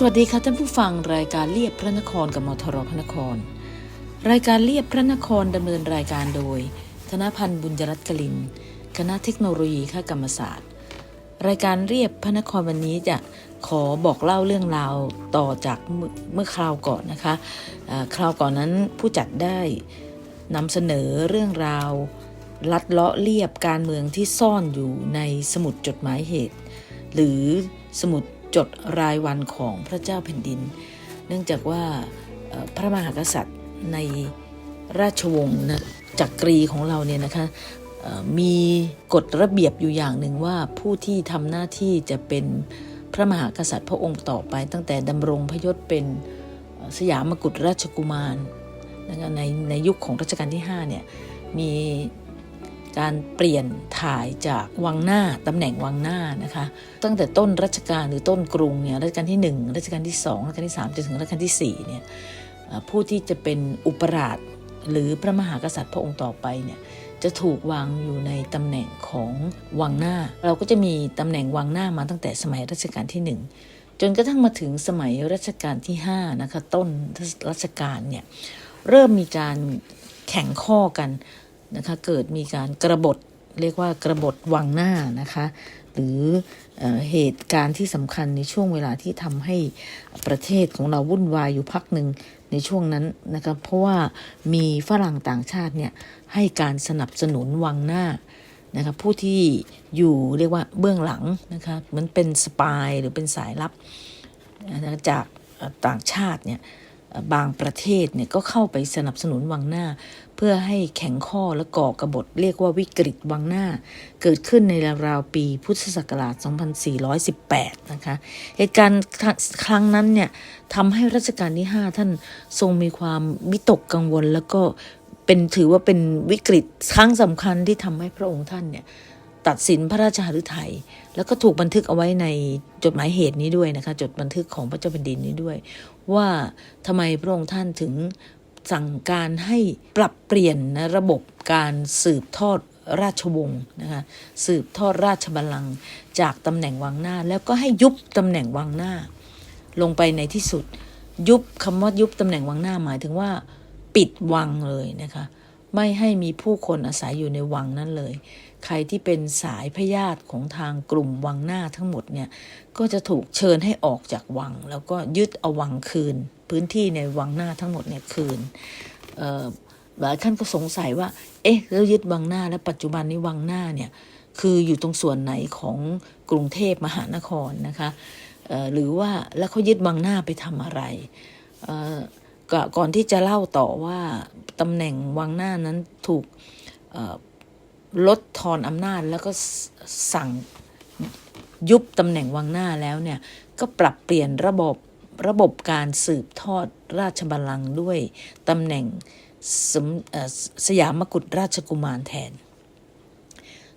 สวัสดีค่ะท่านผู้ฟังรายการเรียบพระนครกับมทรพระนคร รายการเรียบพระนครดำเนินรายการโดย ธนพันธ์บุญยรัตน์กลิน คณะเทคโนโลยีข้ากรรมศาสตร์ รายการเรียบพระนครวันนี้จะขอบอกเล่าเรื่องราวต่อจากเมื่อคราวก่อนนะคะคราวก่อนนั้นผู้จัดได้นำเสนอเรื่องราวลัดเลาะเลียบการเมืองที่ซ่อนอยู่ในสมุดจดหมายเหตุ หรือสมุด จดรายวันของพระเจ้าแผ่นดิน เนื่องจากว่าพระมหากษัตริย์ในราชวงศ์จักรีของเราเนี่ยนะคะมีกฎระเบียบอยู่อย่างหนึ่งว่าผู้ที่ทำหน้าที่จะเป็นพระมหากษัตริย์พระองค์ต่อไป ตั้งแต่ดำรงพระยศเป็นสยามกุฎราชกุมารนะคะในในยุคของรัชกาลที่5เนี่ยมี การเปลี่ยนถ่ายจากวังหน้าตำแหน่งวังหน้านะคะตั้งแต่ต้นรัชกาลหรือต้นกรุงเนี่ยรัชกาลที่ 1 รัชกาลที่ 2 รัชกาลที่3จนถึงรัชกาลที่4เนี่ยผู้ที่จะเป็นอุปราชหรือพระมหากษัตริย์พระองค์ต่อไปเนี่ยจะถูกวางอยู่ในตำแหน่งของวังหน้า เราก็จะมีตำแหน่งวังหน้ามาตั้งแต่สมัยรัชกาลที่ 1 จนกระทั่งมาถึงสมัยรัชกาลที่5นะคะต้นรัชกาลเนี่ยเริ่มมีการแข่งข้อกัน นะคะเกิดมีการกระบฏเรียกว่ากระบฏวังหน้านะคะหรือเออเหตุการณ์ที่สำคัญในช่วงเวลาที่ทำให้ประเทศของเราวุ่นวายอยู่พักหนึ่งในช่วงนั้นนะคะเพราะว่ามีฝรั่งต่างชาติเนี่ยให้การสนับสนุนวังหน้านะคะผู้ที่อยู่เรียกว่าเบื้องหลังนะคะเหมันเป็นสปายหรือเป็นสายลับจากต่างชาติเนี่ย บางประเทศเนี่ยก็เข้าไปสนับสนุนวังหน้า เพื่อให้แข็งข้อและก่อกบฏเรียกว่าวิกฤตวังหน้า เกิดขึ้นในราวๆปีพุทธศักราช 2418 นะคะ เหตุการณ์ครั้งนั้นเนี่ยทำให้รัชกาลที่ 5 ท่านทรงมีความวิตกกังวล แล้วก็เป็นถือว่าเป็นวิกฤตครั้งสำคัญที่ทำให้พระองค์ท่านเนี่ยตัดสินพระราชหฤทัยแล้วก็ถูกบันทึกเอาไว้ในจดหมายเหตุนี้ด้วยนะคะ จดบันทึกของพระเจ้าแผ่นดินนี้ด้วย ว่าทำไมพระองค์ท่านถึงสั่งการให้ปรับเปลี่ยนนะระบบการสืบทอดราชวงศ์นะคะสืบทอดราชบัลลังก์จากตำแหน่งวังหน้า แล้วก็ให้ยุบตำแหน่งวังหน้า ลงไปในที่สุด ยุบคำว่ายุบตำแหน่งวังหน้าหมายถึงว่า ปิดวังเลยนะคะ ไม่ให้มีผู้คนอาศัยอยู่ในวังนั้นเลย ใครที่เป็นสายพญาติของทางกลุ่มวังหน้าทั้งหมดเนี่ยก็จะถูกเชิญให้ออกจากวัง แล้วก็ยึดเอาวังคืน พื้นที่ในวังหน้าทั้งหมดเนี่ยคืนเอ่อหลายท่านก็สงสัยว่า เอ๊ะ แล้วยึดวังหน้าแล้วปัจจุบันนี้วังหน้าเนี่ยคืออยู่ตรงส่วนไหนของกรุงเทพมหานครนะคะเอ่อหรือว่าแล้วเขายึดวังหน้าไปทำอะไรเอ่อ ก่อนก่อนที่จะเล่าต่อว่าตำแหน่งวังหน้านั้นถูกลดทอนอำนาจแล้วก็สั่งยุบตำแหน่งวังหน้าแล้วเนี่ยก็ปรับเปลี่ยนระบบระบบการสืบทอดราชบัลลังก์ด้วยตำแหน่งสสยามกุฎราชกุมารแทน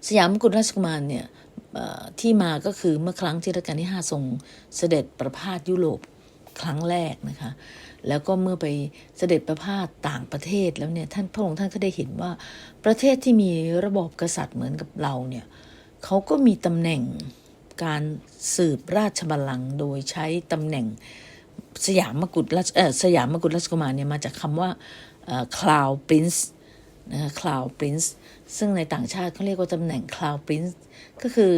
สยามกุฎราชกุมารเนี่ยที่มาก็คือเมื่อครั้งที่รัชกาลที่ 5 ทรงเสด็จประพาสยุโรปครั้งแรกนะคะ แล้วก็เมื่อไปเสด็จประพาสต่างประเทศแล้วเนี่ยท่านพระองค์ท่านก็ได้เห็นว่า ประเทศที่มีระบอบกษัตริย์เหมือนกับเราเนี่ยเขาก็มีตำแหน่งการสืบราชบัลลังก์โดยใช้ตำแหน่งสยามกุฎราชเออสยามกุฎราชกุมารเนี่ยมาจากคำว่าคลาวปรินซ์นะคลาวปรินซ์ซึ่งในต่างชาติเขาเรียกว่าตำแหน่งคลาวปรินซ์ก็คือ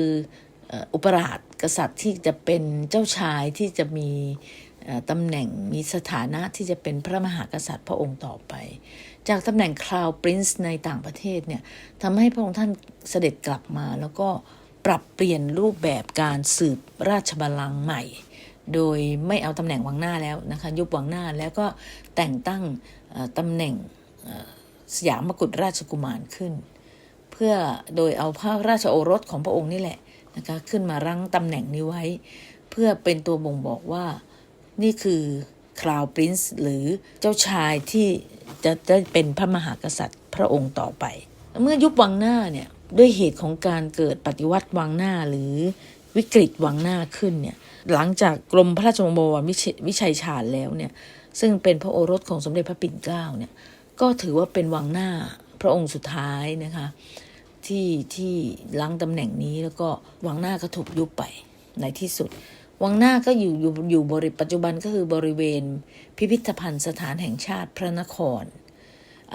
อุปราชกษัตริย์ที่จะเป็นเจ้าชายที่จะมี ตำแหน่งมีสถานะที่จะเป็นพระมหากษัตริย์พระองค์ต่อไป จากตำแหน่งคลาวปรินซ์ในต่างประเทศเนี่ยทำให้พระองค์ท่านเสด็จกลับมา แล้วก็ปรับเปลี่ยนรูปแบบการสืบราชบัลลังก์ใหม่ โดยไม่เอาตำแหน่งวังหน้าแล้วนะคะยุบวังหน้าแล้วก็แต่งตั้งตำแหน่งสยามกุฎราชกุมารขึ้น เพื่อโดยเอาพระราชโอรสของพระองค์นี่แหละนะคะขึ้นมารั้งตำแหน่งนี้ไว้ เพื่อเป็นตัวบ่งบอกว่า นี่คือคราวปรินซ์หรือเจ้าชายที่จะได้เป็นพระมหากษัตริย์พระองค์ต่อไป เมื่อยุบวังหน้าเนี่ยด้วยเหตุของการเกิดปฏิวัติวังหน้าหรือวิกฤตวังหน้าขึ้นเนี่ยหลังจากกรมพระราชวงศ์บวรวิชัยวิชัยชาญแล้วเนี่ยซึ่งเป็นพระโอรสของสมเด็จพระปิ่นเกล้าเนี่ยก็ถือว่าเป็นวังหน้าพระองค์สุดท้ายนะคะที่ที่ล้างตำแหน่งนี้แล้วก็วังหน้าก็ถูกยุบไปในที่สุด วังหน้าก็อยู่อยู่อยู่บริปัจจุบันก็คือบริเวณ พิพิธภัณฑ์สถานแห่งชาติพระนคร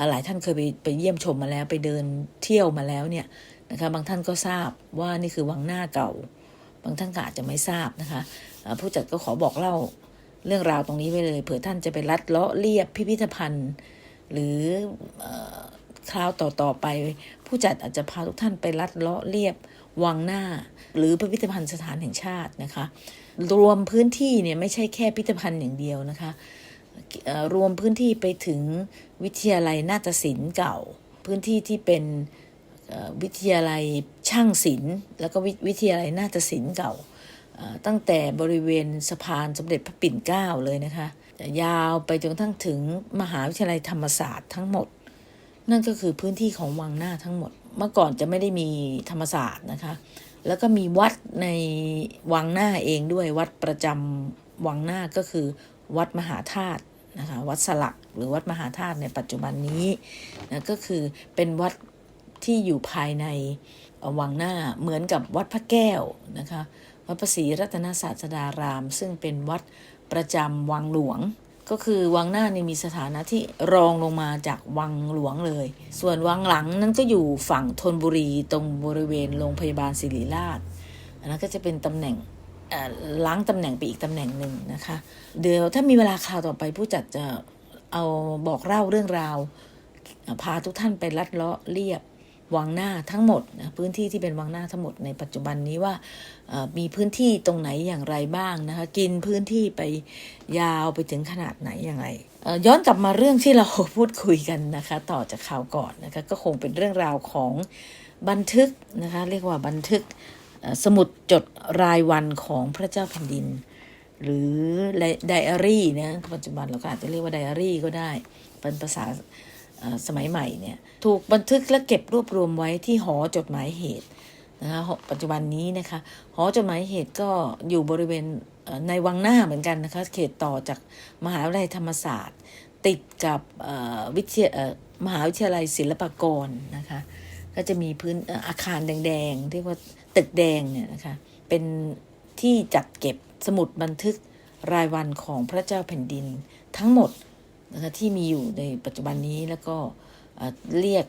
หลายท่านเคยไปไปเยี่ยมชมมาแล้วไปเดินเที่ยวมาแล้วเนี่ยนะคะบางท่านก็ทราบว่านี่คือวังหน้าเก่า บางท่านก็อาจจะไม่ทราบนะคะผู้จัดก็ขอบอกเล่าเรื่องราวตรงนี้ไว้เลยเผื่อท่านจะไปลัดเลาะเลียบพิพิธภัณฑ์ หรืออ คราวต่อๆไป ผู้จัดอาจจะพาทุกท่านไปลัดเลาะเลียบวังหน้า หรือพิพิธภัณฑ์สถานแห่งชาตินะคะ รวมพื้นที่เนี่ยไม่ใช่แค่พิพิธภัณฑ์อย่างเดียวนะคะรวมพื้นที่ไปถึงวิทยาลัยนาฏศิลป์เก่า พื้นที่ที่เป็นวิทยาลัยช่างศิลป์ แล้วก็วิทยาลัยนาฏศิลป์เก่า ตั้งแต่บริเวณสะพานสมเด็จพระปิ่นเกล้าเลยนะคะ ยาวไปจนทั่งถึงมหาวิทยาลัยธรรมศาสตร์ทั้งหมด นั่นก็คือพื้นที่ของวังหน้าทั้งหมด เมื่อก่อนจะไม่ได้มีธรรมศาสตร์นะคะ แล้วก็มีวัดในวังหน้าเองด้วยวัดประจำวังหน้าก็คือวัดมหาธาตุนะคะวัดสลักหรือวัดมหาธาตุในปัจจุบันนี้นะก็คือเป็นวัดที่อยู่ภายในวังหน้าเหมือนกับวัดพระแก้วนะคะวัดพระศรีรัตนศาสดาราม ซึ่งเป็นวัดประจำวังหลวง ก็คือวังหน้านี่มีสถานะที่รองลงมาจากวังหลวงเลย ส่วนวังหลังนั้นก็อยู่ฝั่งธนบุรีตรงบริเวณโรงพยาบาลศิริราช อันนั้นก็จะเป็นตำแหน่งล้างตำแหน่งไปอีกตำแหน่งหนึ่งนะคะ เดี๋ยวถ้ามีเวลาคราวต่อไปผู้จัดจะเอาบอกเล่าเรื่องราว พาทุกท่านไปลัดเลาะเรียบวังหน้าทั้งหมดนะพื้นที่ที่เป็นวังหน้าทั้งหมดในปัจจุบันนี้ว่า มีพื้นที่ตรงไหนอย่างไรบ้างนะคะ กินพื้นที่ไปยาวไปถึงขนาดไหนอย่างไรย้อนกลับมาเรื่องที่เราพูดคุยกันนะคะ ต่อจากข่าวก่อนนะคะก็คงเป็นเรื่องราวของบันทึกนะคะ เรียกว่าบันทึกสมุดจดรายวันของพระเจ้าแผ่นดิน หรือไดอารี่นะปัจจุบันเราก็อาจจะเรียกว่าไดอารี่ก็ได้ เป็นภาษาสมัยใหม่เนี่ย ถูกบันทึกและเก็บรวบรวมไว้ที่หอจดหมายเหตุ นะคะปัจจุบันนี้นะคะหอจดหมายเหตุก็อยู่บริเวณในวังหน้าเหมือนกันนะคะเขตต่อจากมหาวิทยาลัยธรรมศาสตร์ ติดกับวิทยามหาวิทยาลัยศิลปากรนะคะก็จะมีพื้นอาคารแดงๆเรียกว่าตึกแดงเนี่ยนะคะเป็นที่จัดเก็บสมุดบันทึกรายวันของพระเจ้าแผ่นดินทั้งหมดนะคะที่มีอยู่ในปัจจุบันนี้แล้วก็เรียก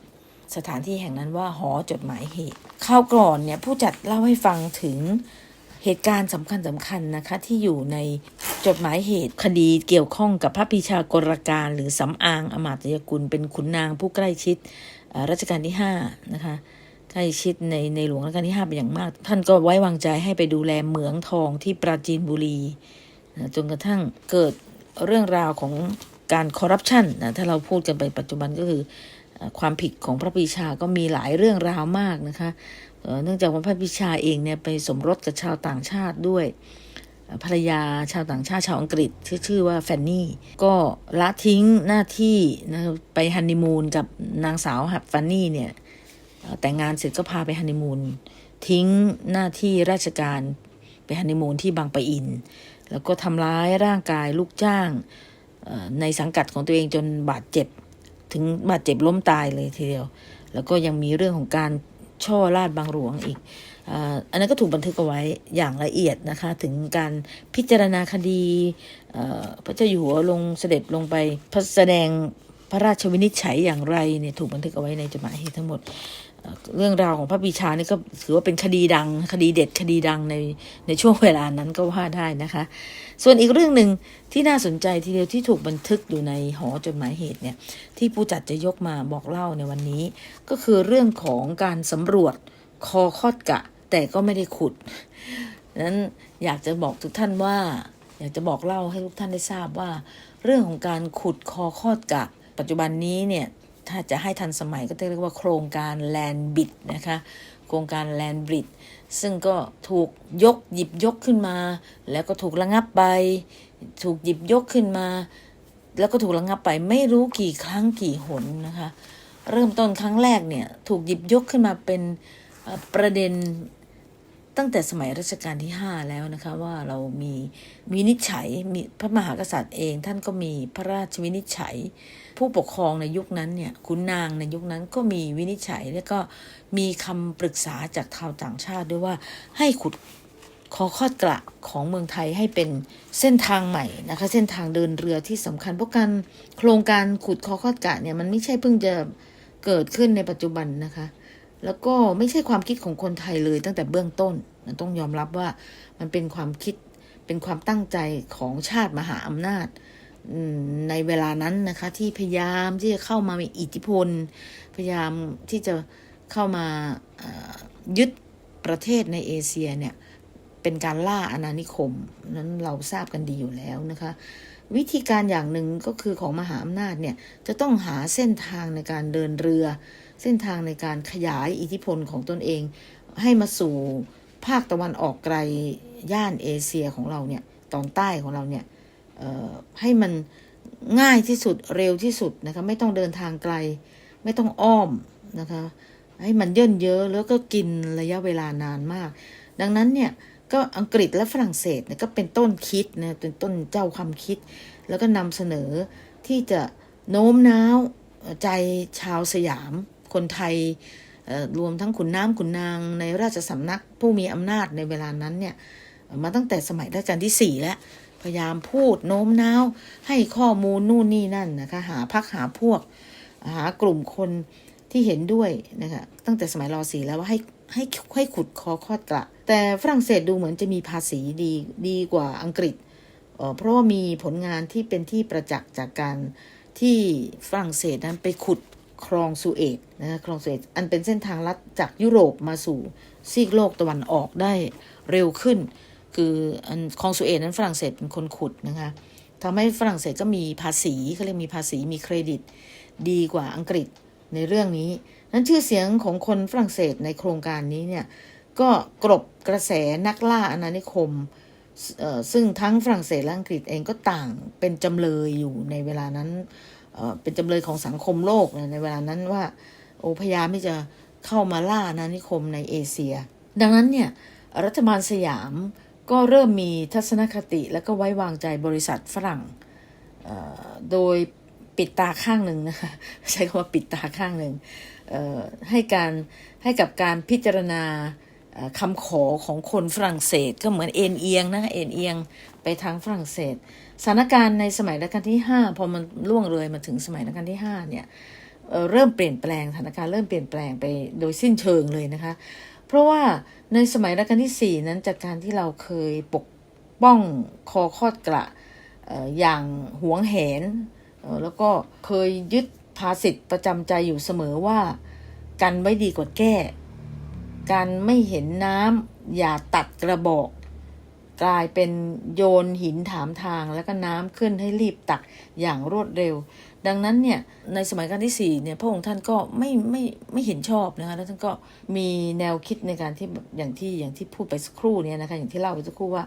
สถานที่แห่งนั้นว่าหอจดหมายเหตุข้าวก่อนเนี่ยผู้จัดเล่าให้ฟังถึงเหตุการณ์สำคัญสำคัญนะคะ ที่อยู่ในจดหมายเหตุคดีเกี่ยวข้องกับพระปรีชากรการ หรือสำอางอมาตยกุล เป็นขุนนางผู้ใกล้ชิดรัชกาลที่ห้านะคะใกล้ชิดในในหลวงรัชกาลที่5เป็นอย่างมาก ท่านก็ไว้วางใจให้ไปดูแลเหมืองทองที่ปราจีนบุรีจนกระทั่งเกิดเรื่องราวของการคอร์รัปชันนะถ้าเราพูดกันไปปัจจุบันก็คือ ความผิดของพระปรีชาก็มีหลายเรื่องราวมากนะคะเนื่องจากว่าพระปรีชาเองเนี่ยไปสมรสกับชาวต่างชาติด้วยภรรยาชาวต่างชาติชาวอังกฤษชื่อว่าแฟนนี่ ก็ละทิ้งหน้าที่นะไปฮันนีมูนกับนางสาวฮับแฟนนี่เนี่ยแต่งงานเสร็จก็พาไปฮันนีมูนทิ้งหน้าที่ราชการไปฮันนีมูนที่บางปะอิน แล้วก็ทำร้ายร่างกายลูกจ้างในสังกัดของตัวเองจนบาดเจ็บ ถึงบาดเจ็บล้มตายเลยทีเดียว แล้วก็ยังมีเรื่องของการช่อราดบางหลวงอีกอันนั้นก็ถูกบันทึกเอาไว้อย่างละเอียดนะคะ ถึงการพิจารณาคดีเอ่อพระเจ้าอยู่หัวลงเสด็จลงไปพระแสดง พระราชวินิจฉัยอย่างไรเนี่ยถูกบันทึกเอาไว้ในจดหมายเหตุทั้งหมด เรื่องราวของพระปีชานี่ก็ถือว่าเป็นคดีดัง คดีเด็ดคดีดังในในช่วงเวลานั้นก็ว่าได้นะคะ ส่วนอีกเรื่องหนึ่งที่น่าสนใจทีเดียวที่ถูกบันทึกอยู่ในหอจดหมายเหตุเนี่ยที่ผู้จัดจะยกมาบอกเล่าในวันนี้ ก็คือเรื่องของการสำรวจคอคอดกะ แต่ก็ไม่ได้ขุดนั้นอยากจะบอกทุกท่านว่า อยากจะบอกเล่าให้ทุกท่านได้ทราบว่า เรื่องของการขุดคอคอดกะ ปัจจุบันนี้เนี่ยถ้าจะให้ทันสมัยก็จะเรียกว่าโครงการแลนบิดนะคะโครงการแลนบริดซึ่งก็ถูกยกหยิบยกขึ้นมา แล้วก็ถูกระงับไป ถูกหยิบยกขึ้นมา แล้วก็ถูกระงับไปไม่รู้กี่ครั้งกี่หนนะคะ เริ่มต้นครั้งแรกเนี่ยถูกหยิบยกขึ้นมาเป็นประเด็น ตั้งแต่สมัยรัชกาลที่ 5 แล้วนะคะว่าเรามีวินิจฉัยมีพระมหากษัตริย์เอง ท่านก็มีพระราชวินิจฉัย ผู้ปกครองในยุคนั้นเนี่ยขุนนางในยุคนั้นก็มีวินิจฉัย แล้วก็มีคำปรึกษาจากชาวต่างชาติด้วยว่าให้ขุดคอคอดกระของเมืองไทยให้เป็นเส้นทางใหม่นะคะ เส้นทางเดินเรือที่สำคัญเพราะการโครงการขุดคอคอดกระเนี่ยมันไม่ใช่เพิ่งจะเกิดขึ้นในปัจจุบันนะคะ แล้วก็ไม่ใช่ความคิดของคนไทยเลยตั้งแต่เบื้องต้น ต้องยอมรับว่ามันเป็นความคิดเป็นความตั้งใจของชาติมหาอำนาจในเวลานั้นนะคะ ที่พยายามที่จะเข้ามามีอิทธิพล พยายามที่จะเข้ามายึดประเทศในเอเชียเนี่ยเป็นการล่าอาณานิคม นั้นเราทราบกันดีอยู่แล้วนะคะ วิธีการอย่างหนึ่งก็คือของมหาอำนาจเนี่ยจะต้องหาเส้นทางในการเดินเรือ เส้นทางในการขยายอิทธิพลของตนเอง ให้มาสู่ ภาคตะวันออกไกลย่านเอเชียของเราเนี่ยตอนใต้ของเราเนี่ยให้มันง่ายที่สุดเร็วที่สุดนะคะไม่ต้องเดินทางไกล ไม่ต้องอ้อมนะคะให้มันเย่นเยอะแล้วก็กินระยะเวลานานมาก ดังนั้นเนี่ยก็อังกฤษและฝรั่งเศสเนี่ยก็เป็นต้นคิดนะเป็นต้นเจ้าความคิด แล้วก็นำเสนอที่จะโน้มน้าวใจชาวสยามคนไทย รวมทั้งขุนน้ำขุนนางในราชสำนักผู้มีอำนาจในเวลานั้นเนี่ยมาตั้งแต่สมัยรัชกาลที่สี่แล้วพยายามพูดโน้มน้าวให้ข้อมูลนู่นนี่นั่นนะคะหาพักหาพวก หากลุ่มคนที่เห็นด้วยนะคะตั้งแต่สมัยรอสีแล้วว่าให้ให้ให้ขุดคอคอดกระ แต่ฝรั่งเศสดูเหมือนจะมีภาษีดีดีกว่าอังกฤษเอ่อเพราะว่ามีผลงานที่เป็นที่ประจักษ์จากการที่ฝรั่งเศสนั้นไปขุด คลองสุเอตนะคะคลองสุเอตอันเป็นเส้นทางลัดจากยุโรปมาสู่ซีกโลกตะวันออกได้เร็วขึ้น คืออันคลองสุเอตนั้นฝรั่งเศสเป็นคนขุดนะคะทำให้ฝรั่งเศสก็มีภาษีเขาเรียกมีภาษีมีเครดิต ดีกว่าอังกฤษในเรื่องนี้ นั้นชื่อเสียงของคนฝรั่งเศสในโครงการนี้เนี่ยก็กลบกระแสนักล่าอาณานิคมเอ่อซึ่งทั้งฝรั่งเศสและอังกฤษเองก็ต่างเป็นจำเลยอยู่ในเวลานั้น เป็นจำเลยของสังคมโลกในเวลานั้นว่า โอพยายามที่จะเข้ามาล่าอาณานิคมในเอเชีย ดังนั้นเนี่ยรัฐบาลสยามก็เริ่มมีทัศนคติและก็ไว้วางใจบริษัทฝรั่งโดยปิดตาข้างหนึ่งนะคะใช้คำว่าปิดตาข้างหนึ่งให้การให้กับการพิจารณา คำขอของคนฝรั่งเศสก็เหมือนเอ็นเอียงนะเอ็นเอียงไปทางฝรั่งเศสสถานการณ์ในสมัยรัชกาลที่ 5 พอมันล่วงเลยมาถึงสมัยรัชกาลที่ 5 เนี่ยเเริ่มเปลี่ยนแปลงสถานการณ์เริ่มเปลี่ยนแปลงไปโดยสิ้นเชิงเลยนะคะ เพราะว่าในสมัยรัชกาลที่ 4 นั้นจากการที่เราเคยปกป้องคอคอดกระอย่างหวงแหนแล้วก็เคยยึดภาษิตประจำใจอยู่เสมอว่า กันไว้ดีกว่าแก้ การไม่เห็นน้ำอย่าตัดกระบอก กลายเป็นโยนหินถามทางแล้วก็น้ำขึ้นให้รีบตักอย่างรวดเร็ว ดังนั้นเนี่ยในสมัยการที่สี่เนี่ยพระองค์ท่านก็ไม่ไม่ไม่เห็นชอบนะคะแล้วท่านก็มีแนวคิดในการที่อย่างที่อย่างที่พูดไปสักครู่เนี่ยนะคะอย่างที่เล่าไปสักครู่ว่า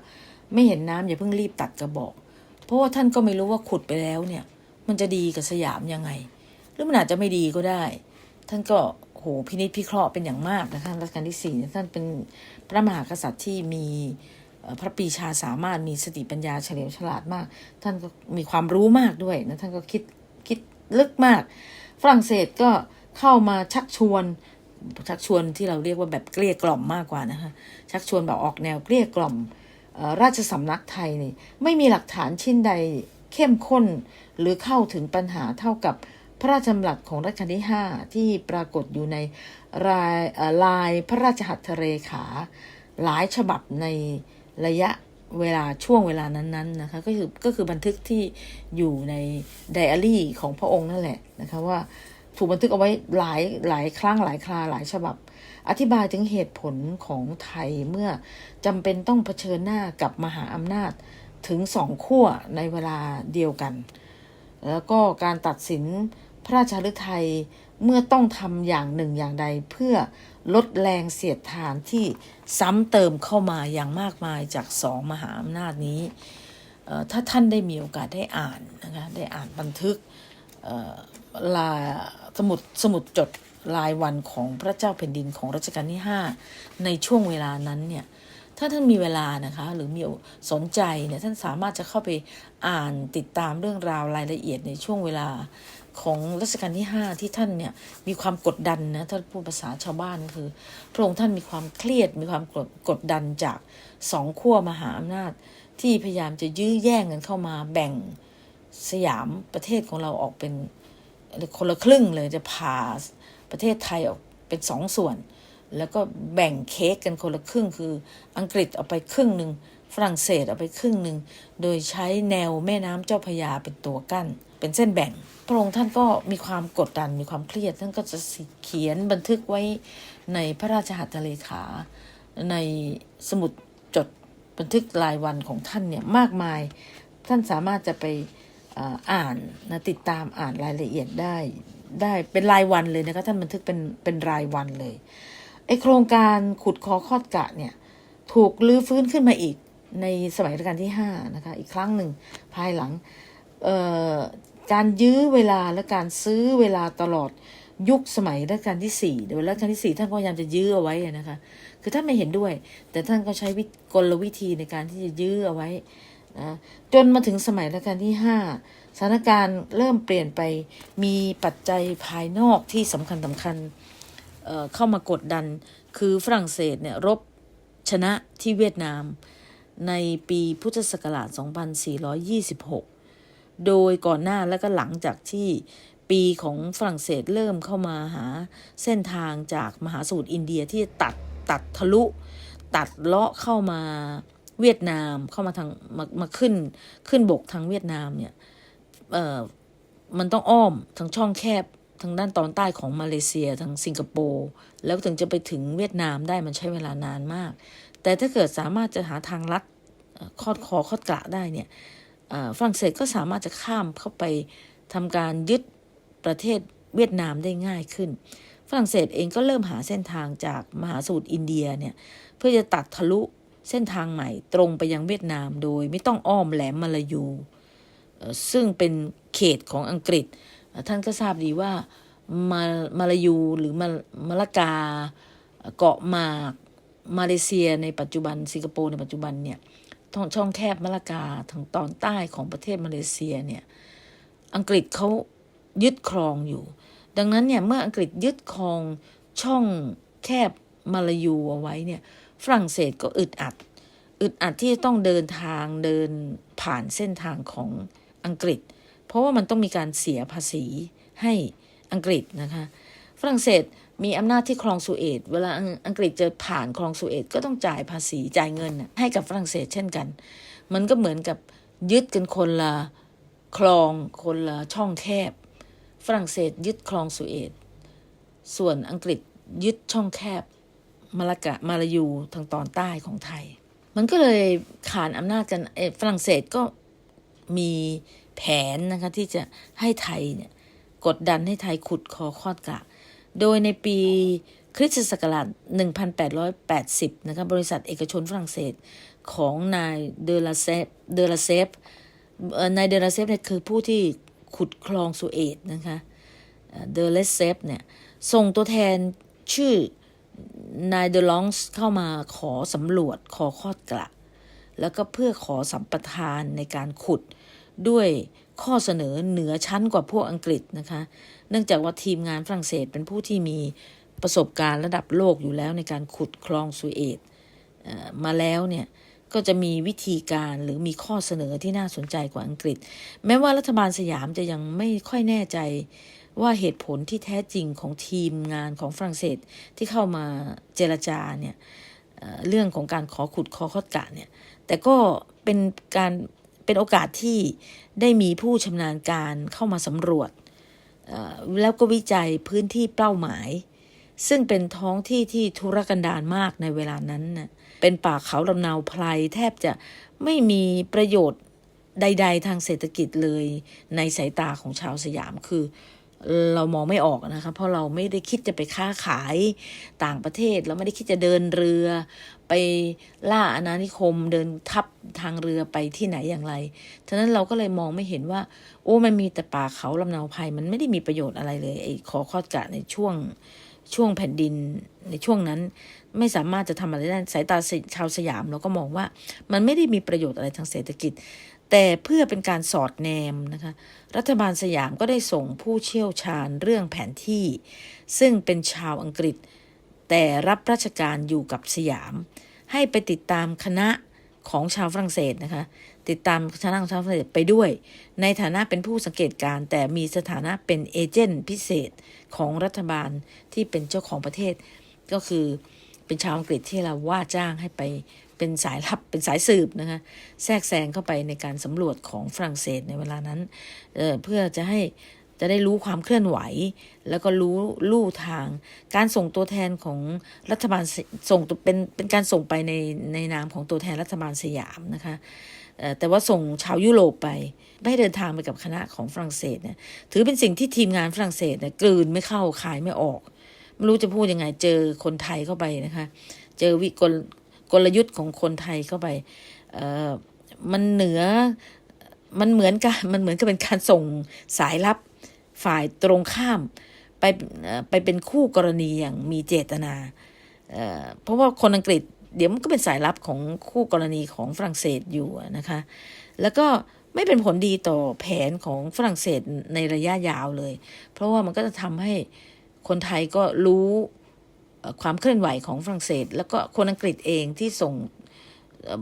ไม่เห็นน้ำอย่าเพิ่งรีบตัดกระบอก เพราะว่าท่านก็ไม่รู้ว่าขุดไปแล้วเนี่ยมันจะดีกับสยามยังไง หรือมันอาจจะไม่ดีก็ได้ ท่านก็ โหพินิจพิเคราะห์เป็นอย่างมากนะคะรัชกาลที่สี่ท่านเป็นพระมหากษัตริย์ที่มีพระปีชาสามารถมีสติปัญญาเฉลียวฉลาดมาก ท่านก็มีความรู้มากด้วยนะท่านก็คิดคิดลึกมาก ฝรั่งเศสก็เข้ามาชักชวนชักชวนที่เราเรียกว่าแบบเกลี้ยกล่อมมากกว่านะคะชักชวนแบบออกแนวเกลี้ยกล่อมราชสำนักไทยนี่ไม่มีหลักฐานชิ้นใดเข้มข้นหรือเข้าถึงปัญหาเท่ากับ พระราชดำรัสของรัชกาลที่ 5 ที่ปรากฏอยู่ในรายลายพระราชหัตถเรขา หลายฉบับในระยะเวลาช่วงเวลานั้นๆนะคะก็คือก็คือบันทึกที่อยู่ในไดอารี่ของพระองค์นั่นแหละนะคะว่าถูกบันทึกเอาไว้หลายหลายครั้งหลายคราหลายฉบับ อธิบายถึงเหตุผลของไทยเมื่อจำเป็นต้องเผชิญหน้ากับมหาอำนาจถึงสองขั้วในเวลาเดียวกัน แล้วก็การตัดสิน พระราชฤทัยเมื่อต้องทำอย่างหนึ่งอย่างใดเพื่อลดแรงเสียดทานที่ซ้ำเติมเข้ามาอย่างมากมายจากสองมหาอำนาจนี้ ถ้าท่านได้มีโอกาสได้อ่านนะคะได้อ่านบันทึกเอ่อลาสมุดสมุดจดรายวันของพระเจ้าแผ่นดินของรัชกาลที่ 5 ในช่วงเวลานั้นเนี่ยถ้าท่านมีเวลานะคะหรือมีสนใจเนี่ยท่านสามารถจะเข้าไปอ่านติดตามเรื่องราวรายละเอียดในช่วงเวลา ของรัชกาลที่ 5 ที่ท่านเนี่ยมีความกดดันนะถ้าพูดภาษาชาวบ้านก็คือ พระองค์ท่านมีความเครียดมีความกดกดดันจากสองขั้วมหาอำนาจ ที่พยายามจะยื้อแย่งกันเข้ามาแบ่งสยามประเทศของเราออกเป็นคนละครึ่งเลยจะพาประเทศไทยออกเป็นสองส่วน แล้วก็แบ่งเค้กกันคนละครึ่ง คืออังกฤษเอาไปครึ่งหนึ่งฝรั่งเศสเอาไปครึ่งหนึ่งโดยใช้แนวแม่น้ำเจ้าพยาเป็นตัวกั้น เป็นเส้นแบ่ง พระองค์ท่านก็มีความกดดันมีความเครียด ท่านก็จะเขียนบันทึกไว้ในพระราชหัตถเลขา ในสมุดจดบันทึกรายวันของท่านเนี่ยมากมาย ท่านสามารถจะไปอ่าอ่านนะติดตามอ่านรายละเอียดได้ได้เป็นรายวันเลยนะคะท่านบันทึกเป็นเป็นรายวันเลยไอโครงการขุดคอคอดกะเนี่ยถูกลื้อฟื้นขึ้นมาอีกในสมัยรัชกาลที่5นะคะอีกครั้งหนึ่งภายหลังเอ่อ การยื้อเวลาและการซื้อเวลาตลอดยุคสมัยรัชกาลที่สี่เดี๋ยวรัชกาลที่สี่ท่านก็พยายามจะยื้อเอาไว้นะคะ คือท่านไม่เห็นด้วย แต่ท่านก็ใช้วิกลวิธีในการที่จะยื้อเอาไว้นะจนมาถึงสมัยรัชกาลที่ห้าสถานการณ์เริ่มเปลี่ยนไปมีปัจจัยภายนอกที่สำคัญสำคัญเเข้ามากดดัน คือฝรั่งเศสเนี่ยรบชนะที่เวียดนามในปีพุทธศักราช 2426 โดยก่อนหน้าและก็หลังจากที่ปีของฝรั่งเศสเริ่มเข้ามาหาเส้นทางจากมหาสมุทรอินเดียที่ตัดตัดทะลุ ตัดเลาะเข้ามาเวียดนามเข้ามาทางมามาขึ้นขึ้นบกทางเวียดนามเนี่ยเอ่อมันต้องอ้อมทางช่องแคบทางด้านตอนใต้ของมาเลเซียทางสิงคโปร์แล้วถึงจะไปถึงเวียดนามได้มันใช้เวลานานมาก แต่ถ้าเกิดสามารถจะหาทางลัดเอ่อคอดคอคอดกระได้เนี่ย ฝรั่งเศสก็สามารถจะข้ามเข้าไปทำการยึดประเทศเวียดนามได้ง่ายขึ้น ฝรั่งเศสเองก็เริ่มหาเส้นทางจากมหาสมุทรอินเดียเนี่ยเพื่อจะตัดทะลุเส้นทางใหม่ตรงไปยังเวียดนามโดยไม่ต้องอ้อมแหลมมาลายู ซึ่งเป็นเขตของอังกฤษ ท่านก็ทราบดีว่ามามาลายูหรือมามาลากาเกาะหมากมาเลเซียในปัจจุบันสิงคโปร์ในปัจจุบันเนี่ย ช่องช่องแคบมาลากาทางตอนใต้ของประเทศมาเลเซียเนี่ยอังกฤษเขายึดครองอยู่ ดังนั้นเนี่ยเมื่ออังกฤษยึดครองช่องแคบมาลายูเอาไว้เนี่ยฝรั่งเศสก็อึดอัด อึดอัดที่จะต้องเดินทางเดินผ่านเส้นทางของอังกฤษ เพราะว่ามันต้องมีการเสียภาษีให้อังกฤษนะคะฝรั่งเศส มีอำนาจที่คลองสุเอตเวลาอังกฤษจะผ่านคลองสุเอตก็ต้องจ่ายภาษีจ่ายเงินให้กับฝรั่งเศสเช่นกัน มันก็เหมือนกับยึดกันคนละคลองคนละช่องแคบ ฝรั่งเศสยึดคลองสุเอตส่วนอังกฤษยึดช่องแคบมาลากะมาลายูทางตอนใต้ของไทย มันก็เลยขานอำนาจกันฝรั่งเศสก็มีแผนนะคะที่จะให้ไทยเนี่ยกดดันให้ไทยขุดคอคอดกะ โดยในปีคริสตศักราช 1880 นะคะบริษัทเอกชนฝรั่งเศสของนายเดลาเซฟ เดลาเซฟ นายเดลาเซฟเนี่ยคือผู้ที่ขุดคลองสุเอตนะคะ เดลาเซฟเนี่ย ส่งตัวแทนชื่อนายเดลองส์เข้ามาขอสำรวจคอคอดกระแล้วก็เพื่อขอสัมปทานในการขุดด้วยข้อเสนอเหนือชั้นกว่าพวกอังกฤษนะคะ เนื่องจากว่าทีมงานฝรั่งเศสเป็นผู้ที่มีประสบการณ์ระดับโลกอยู่แล้วในการขุดคลองสุเอตมาแล้วเนี่ยก็จะมีวิธีการหรือมีข้อเสนอที่น่าสนใจกว่าอังกฤษ แม้ว่ารัฐบาลสยามจะยังไม่ค่อยแน่ใจว่าเหตุผลที่แท้จริงของทีมงานของฝรั่งเศสที่เข้ามาเจรจาเนี่ยเรื่องของการขอขุดคอคอดกะเนี่ยแต่ก็เป็นการเป็นโอกาสที่ได้มีผู้ชำนาญการเข้ามาสำรวจ แล้วก็วิจัยพื้นที่เป้าหมาย ซึ่งเป็นท้องที่ที่ทุรกันดารมากในเวลานั้นน่ะเป็นป่าเขาลำเนาไพรแทบจะไม่มีประโยชน์ใด ๆ ทางเศรษฐกิจเลยในสายตาของชาวสยามคือ เรามองไม่ออกนะคะเพราะเราไม่ได้คิดจะไปค้าขายต่างประเทศ เราไม่ได้คิดจะเดินเรือ ไปล่าอาณานิคมเดินทับทางเรือไปที่ไหนอย่างไรฉะนั้นเราก็เลยมองไม่เห็นว่า โอ้มันมีแต่ป่าเขาลำเนาไพรมันไม่ได้มีประโยชน์อะไรเลยไอ้ขอคอดกะในช่วงช่วงแผ่นดินในช่วงนั้นไม่สามารถจะทำอะไรได้สายตาชาวสยามเราก็มองว่า มันไม่ได้มีประโยชน์อะไรทางเศรษฐกิจ แต่เพื่อเป็นการสอดแนมนะคะรัฐบาลสยามก็ได้ส่งผู้เชี่ยวชาญเรื่องแผนที่ ซึ่งเป็นชาวอังกฤษ แต่รับราชการอยู่กับสยาม ให้ไปติดตามคณะของชาวฝรั่งเศสนะคะติดตามคณะของชาวฝรั่งเศสไปด้วย ในฐานะเป็นผู้สังเกตการณ์แต่มีสถานะเป็นเอเจนต์พิเศษของรัฐบาลที่เป็นเจ้าของประเทศก็คือ เป็นชาวอังกฤษที่เราว่าจ้างให้ไปเป็นสายลับเป็นสายสืบนะคะแทรกแซงเข้าไปในการสำรวจของฝรั่งเศสในเวลานั้นเเพื่อจะให้จะได้รู้ความเคลื่อนไหว แล้วก็รู้ลู่ทาง การส่งตัวแทนของรัฐบาลส่งเป็นเป็นการส่งไปในในนามของตัวแทนรัฐบาลสยามนะคะแต่ว่าส่งชาวยุโรปไป ไม่ให้เดินทางไปกับคณะของฝรั่งเศสเนี่ยถือเป็นสิ่งที่ทีมงานฝรั่งเศสเนี่ยกลืนไม่เข้าขายไม่ออก ไม่รู้จะพูดยังไง เจอคนไทยเข้าไปนะคะ เจอวิกลกลยุทธ์ของคนไทยเข้าไปเอ่อมันเหนือมันเหมือนกันมันเหมือนกับเป็นการส่งสายลับฝ่ายตรงข้ามไปไปเป็นคู่กรณีอย่างมีเจตนาเเพราะว่าคนอังกฤษเดี๋ยวมันก็เป็นสายลับของคู่กรณีของฝรั่งเศสอยู่นะคะ แล้วก็ไม่เป็นผลดีต่อแผนของฝรั่งเศสในระยะยาวเลย เพราะว่ามันก็จะทำให้ คนไทยก็รู้ความเคลื่อนไหวของฝรั่งเศส แล้วก็คนอังกฤษเองที่ส่ง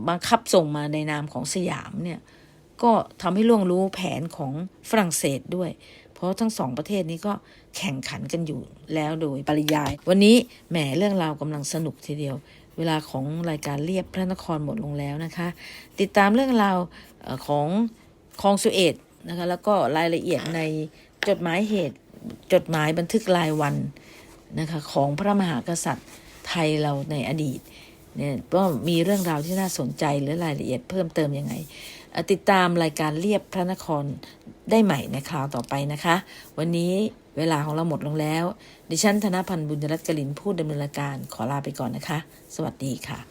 บังคับส่งมาในนามของสยามเนี่ยก็ทำให้ล่วงรู้แผนของฝรั่งเศสด้วย เพราะทั้งสองประเทศนี้ก็แข่งขันกันอยู่แล้วโดยปริยาย วันนี้แหมเรื่องราวกำลังสนุกทีเดียว เวลาของรายการเรียบพระนครหมดลงแล้วนะคะ ติดตามเรื่องราวของคลองสุเอตนะคะแล้วก็รายละเอียดในจดหมายเหตุ จดหมายบันทึกรายวันนะคะของพระมหากษัตริย์ไทยเราในอดีตเนี่ยก็มีเรื่องราวที่น่าสนใจหรือรายละเอียดเพิ่มเติมยังไง ติดตามรายการเรียบพระนครได้ใหม่ในคราวต่อไปนะคะ วันนี้เวลาของเราหมดลงแล้ว ดิฉันธนพันธ์บุญรัตน์กลินพูดดำเนินรายการขอลาไปก่อนนะคะ สวัสดีค่ะ